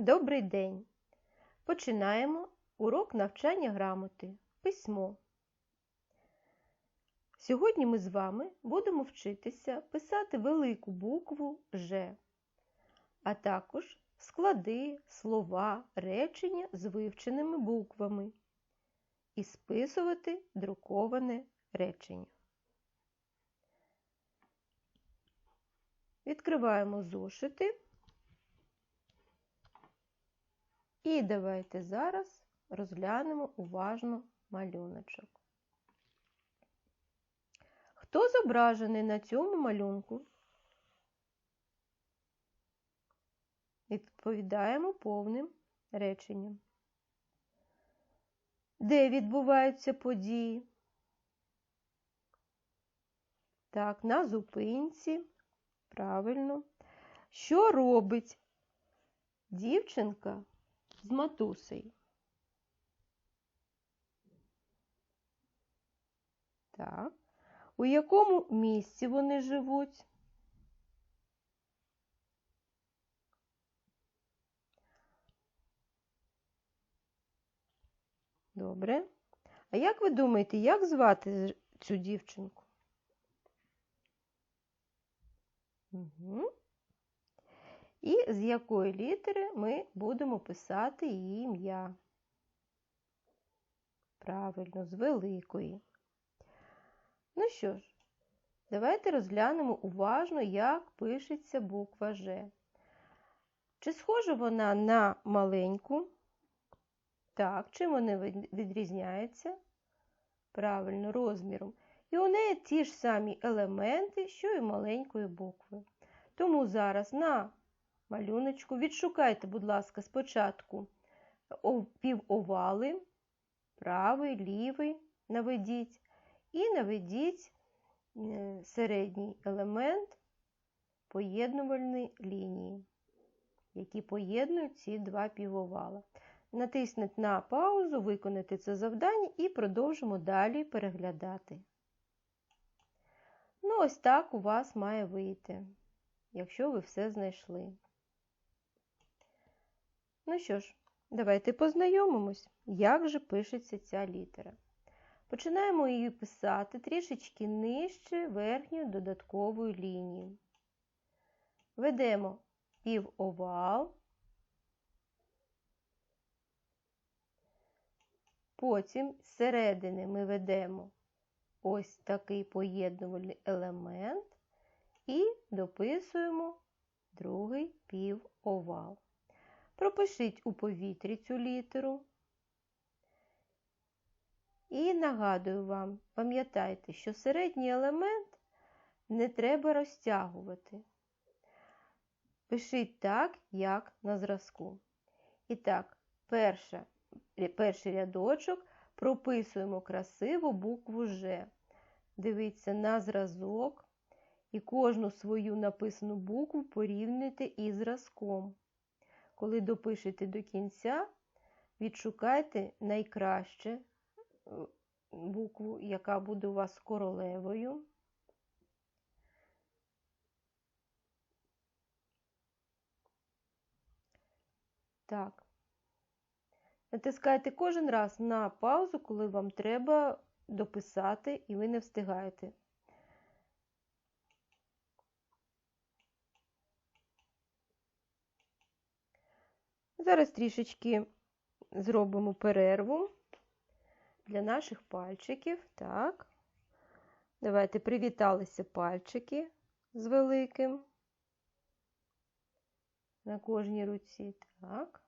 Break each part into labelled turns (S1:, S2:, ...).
S1: Добрий день! Починаємо урок навчання грамоти. Письмо. Сьогодні ми з вами будемо вчитися писати велику букву Ж, а також склади, слова, речення з вивченими буквами і списувати друковане речення. Відкриваємо зошити. І давайте зараз розглянемо уважно малюночок. Хто зображений на цьому малюнку? Відповідаємо повним реченням. Де відбуваються події? Так, на зупинці. Правильно. Що робить дівчинка з матусею? Так. У якому місці вони живуть? Добре. А як ви думаєте, як звати цю дівчинку? Угу. І з якої літери ми будемо писати її ім'я? Правильно, з великої. Ну що ж, давайте розглянемо уважно, як пишеться буква Ж. Чи схожа вона на маленьку? Так, чим вони відрізняються? Правильно, розміром. І у неї ті ж самі елементи, що і маленької букви. Тому зараз на малюночку відшукайте, будь ласка, спочатку півовали, правий, лівий наведіть, і наведіть е, середній елемент поєднувальної лінії, які поєднують ці два півовала. Натисніть на паузу, виконайте це завдання і продовжимо далі переглядати. Ну, ось так у вас має вийти, якщо ви все знайшли. Ну що ж, давайте познайомимось, як же пишеться ця літера. Починаємо її писати трішечки нижче верхньої додаткової лінії. Ведемо півовал, потім зсередини ми ведемо ось такий поєднувальний елемент і дописуємо другий півовал. Пропишіть у повітрі цю літеру. І нагадую вам, пам'ятайте, що середній елемент не треба розтягувати. Пишіть так, як на зразку. І так, перша, перший рядочок прописуємо красиву букву Ж. Дивіться на зразок і кожну свою написану букву порівнюйте із зразком. Коли допишете до кінця, відшукайте найкраще е, букву, яка буде у вас королевою. Так. Натискайте кожен раз на паузу, коли вам треба дописати і ви не встигаєте. Зараз трішечки зробимо перерву для наших пальчиків. Так. Давайте привіталися пальчики з великим. На кожній руці. Так,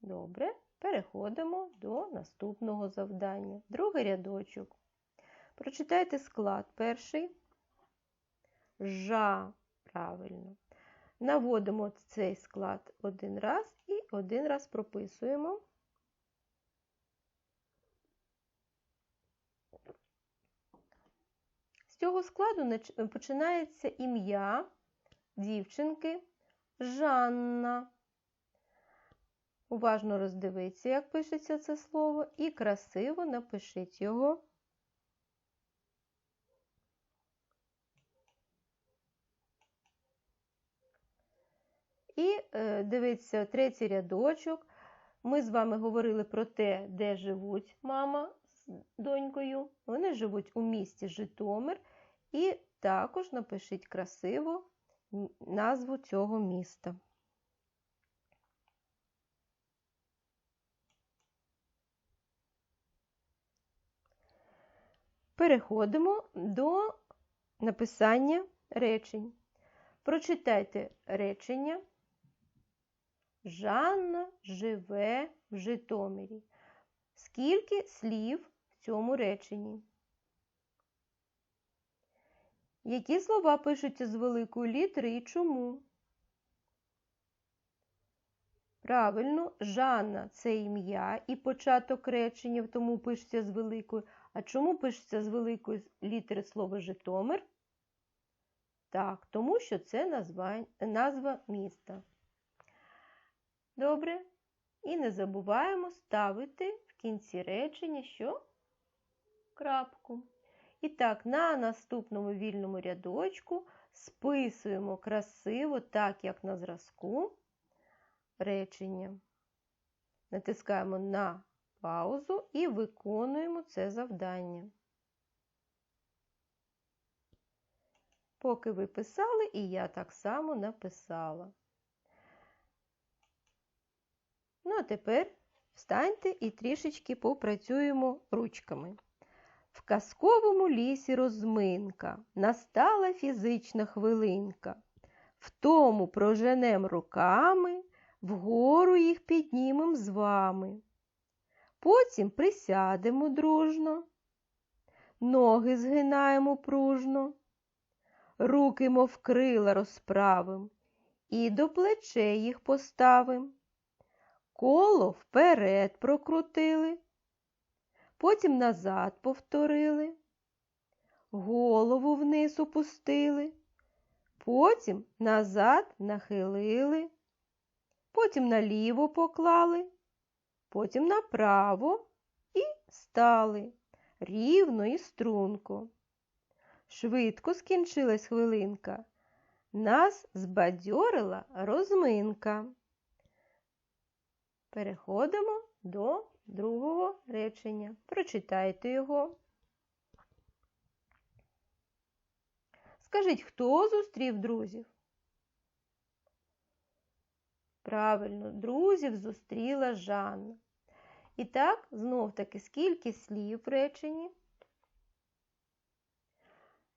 S1: добре. Переходимо до наступного завдання. Другий рядочок. Прочитайте склад перший. Жа, правильно. Наводимо цей склад один раз і один раз прописуємо. З цього складу починається ім'я дівчинки Жанна. Уважно роздивіться, як пишеться це слово, і красиво напишіть його. І е, дивіться, третій рядочок. Ми з вами говорили про те, де живуть мама з донькою. Вони живуть у місті Житомир. І також напишіть красиво назву цього міста. Переходимо до написання речень. Прочитайте речення. Жанна живе в Житомирі. Скільки слів в цьому реченні? Які слова пишуться з великої літери і чому? Правильно, Жанна це ім'я і початок речення, тому пишеться з великої. А чому пишеться з великої літери слово Житомир? Так, тому що це назва, назва міста. Добре. І не забуваємо ставити в кінці речення що? Крапку. І так, на наступному вільному рядочку списуємо красиво, так як на зразку, речення. Натискаємо на паузу і виконуємо це завдання. Поки ви писали, і я так само написала. Ну, а тепер встаньте і трішечки попрацюємо ручками. В казковому лісі розминка, настала фізична хвилинка. В тому проженем руками, вгору їх піднімем з вами. Потім присядемо дружно, ноги згинаємо пружно, руки, мов крила розправим, і до плечей їх поставим. Коло вперед прокрутили, потім назад повторили, голову вниз опустили, потім назад нахилили, потім наліво поклали, потім направо і стали рівно і струнко. Швидко скінчилась хвилинка. Нас збадьорила розминка. Переходимо до другого речення. Прочитайте його. Скажіть, хто зустрів друзів? Правильно, друзів зустріла Жанна. І так, знов таки, скільки слів в реченні?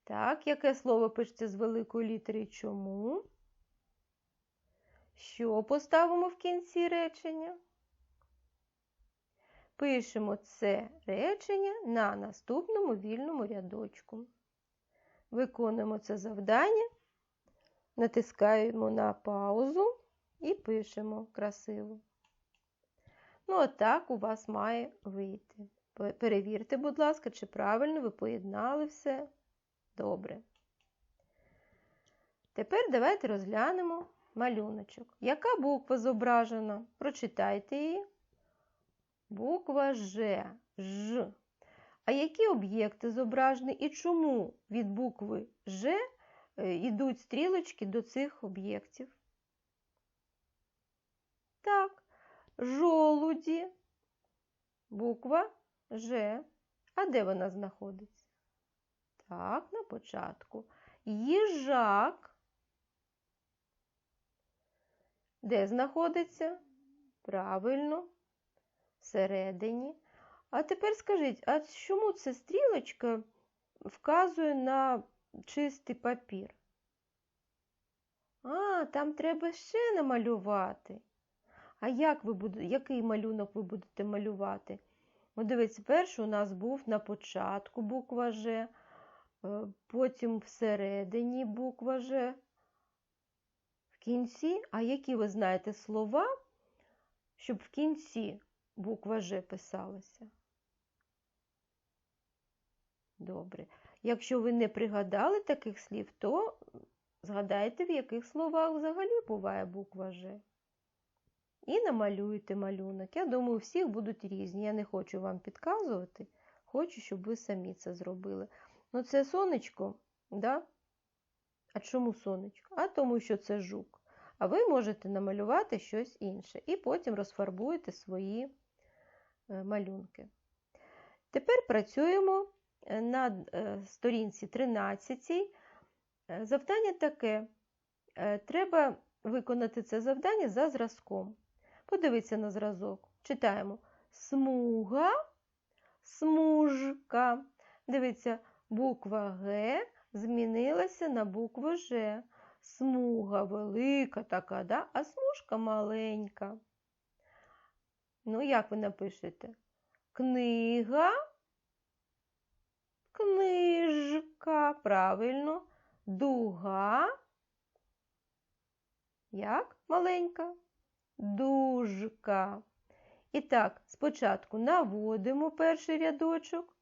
S1: Так, яке слово пишеться з великої літери чому? Що поставимо в кінці речення? Пишемо це речення на наступному вільному рядочку. Виконуємо це завдання, натискаємо на паузу і пишемо красиво. Ну, отак у вас має вийти. Перевірте, будь ласка, чи правильно ви поєднали все добре. Тепер давайте розглянемо малюночок. Яка буква зображена? Прочитайте її. Буква Ж. Ж. А які об'єкти зображені і чому від букви Ж йдуть стрілочки до цих об'єктів? Так, жолуді, буква Ж. А де вона знаходиться? Так, на початку. Їжак. Де знаходиться? Правильно, всередині. А тепер скажіть, а чому ця стрілочка вказує на чистий папір? А, там треба ще намалювати. А як ви будете, який малюнок ви будете малювати? Ну, дивіться, перший у нас був на початку буква Ж, е, потім всередині буква Ж, кінці, а які ви знаєте слова, щоб в кінці буква Ж писалася? Добре. Якщо ви не пригадали таких слів, то згадайте, в яких словах взагалі буває буква Ж. І намалюйте малюнок. Я думаю, всіх будуть різні. Я не хочу вам підказувати, хочу, щоб ви самі це зробили. Ну, це сонечко, да? А чому сонечко? А тому, що це жук. а ви можете намалювати щось інше і потім розфарбуєте свої е, малюнки. Тепер працюємо е, на е, сторінці 13. Е, Завдання таке. Треба виконати це завдання за зразком. Подивіться на зразок. Читаємо смуга, смужка. Дивіться, буква Г змінилася на букву Ж. Смуга велика така, да? а смужка маленька. Ну, як ви напишете? Книга, книжка, правильно, дуга. Як маленька? Дужка. І так, спочатку наводимо перший рядочок,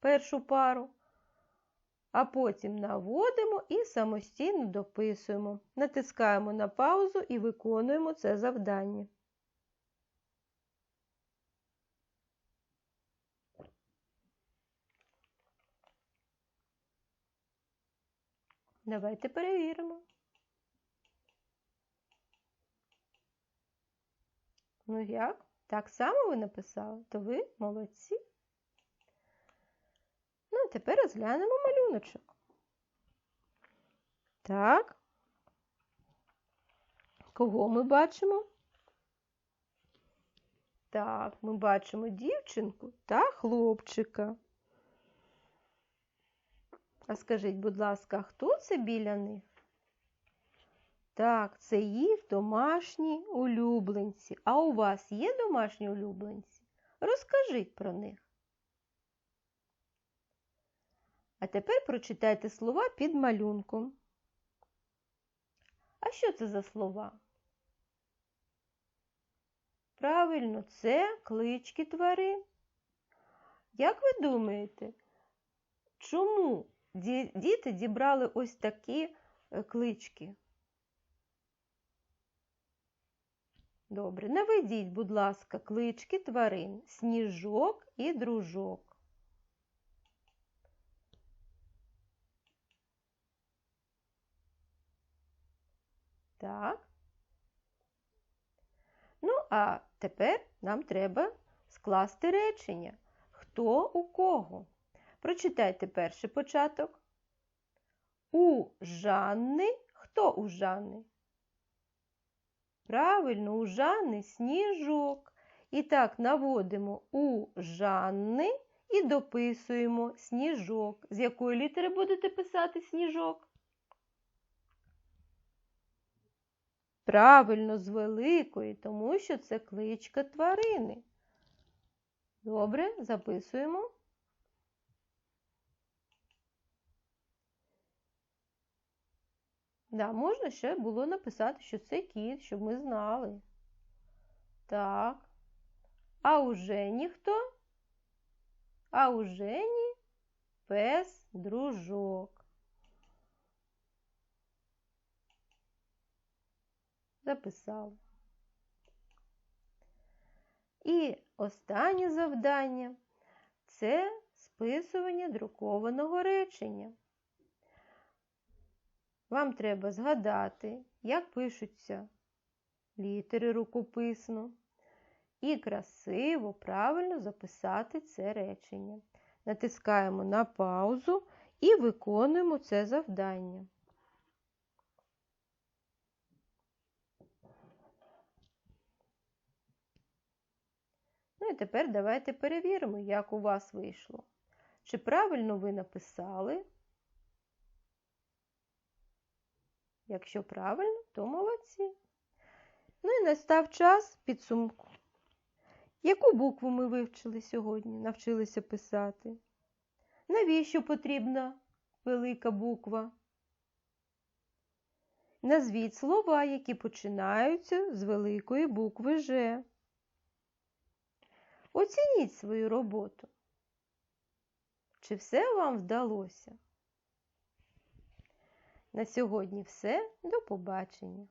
S1: першу пару, а потім наводимо і самостійно дописуємо. Натискаємо на паузу і виконуємо це завдання. Давайте перевіримо. Ну як? Так само ви написали, то ви молодці. Ну, а тепер розглянемо малюночок. Так. Кого ми бачимо? Так, ми бачимо дівчинку та хлопчика. А скажіть, будь ласка, хто це біля них? Так, це їх домашні улюбленці. А у вас є домашні улюбленці? Розкажіть про них. А тепер прочитайте слова під малюнком. А що це за слова? Правильно, це клички тварин. Як ви думаєте, чому діти дібрали ось такі е, клички? Добре, наведіть, будь ласка, клички тварин, сніжок і дружок. Так. Ну, а тепер нам треба скласти речення. Хто у кого? Прочитайте перший початок. У Жанни. Хто у Жанни? Правильно, у Жанни сніжок. І так наводимо у Жанни і дописуємо сніжок. З якої літери будете писати сніжок? Правильно, з великої, тому що це кличка тварини. Добре, записуємо. Да, можна ще було написати, що це кіт, щоб ми знали. Так. А у Жені хто? А у Жені пес дружок. Записав. І останнє завдання це списування друкованого речення. Вам треба згадати, як пишуться літери рукописно, і красиво, правильно записати це речення. Натискаємо на паузу і виконуємо це завдання. Ну і тепер давайте перевіримо, як у вас вийшло. Чи правильно ви написали? Якщо правильно, то молодці. Ну і настав час підсумку. Яку букву ми вивчили сьогодні, навчилися писати? Навіщо потрібна велика буква? Назвіть слова, які починаються з великої букви Ж. Оцініть свою роботу. Чи все вам вдалося? На сьогодні все. До побачення!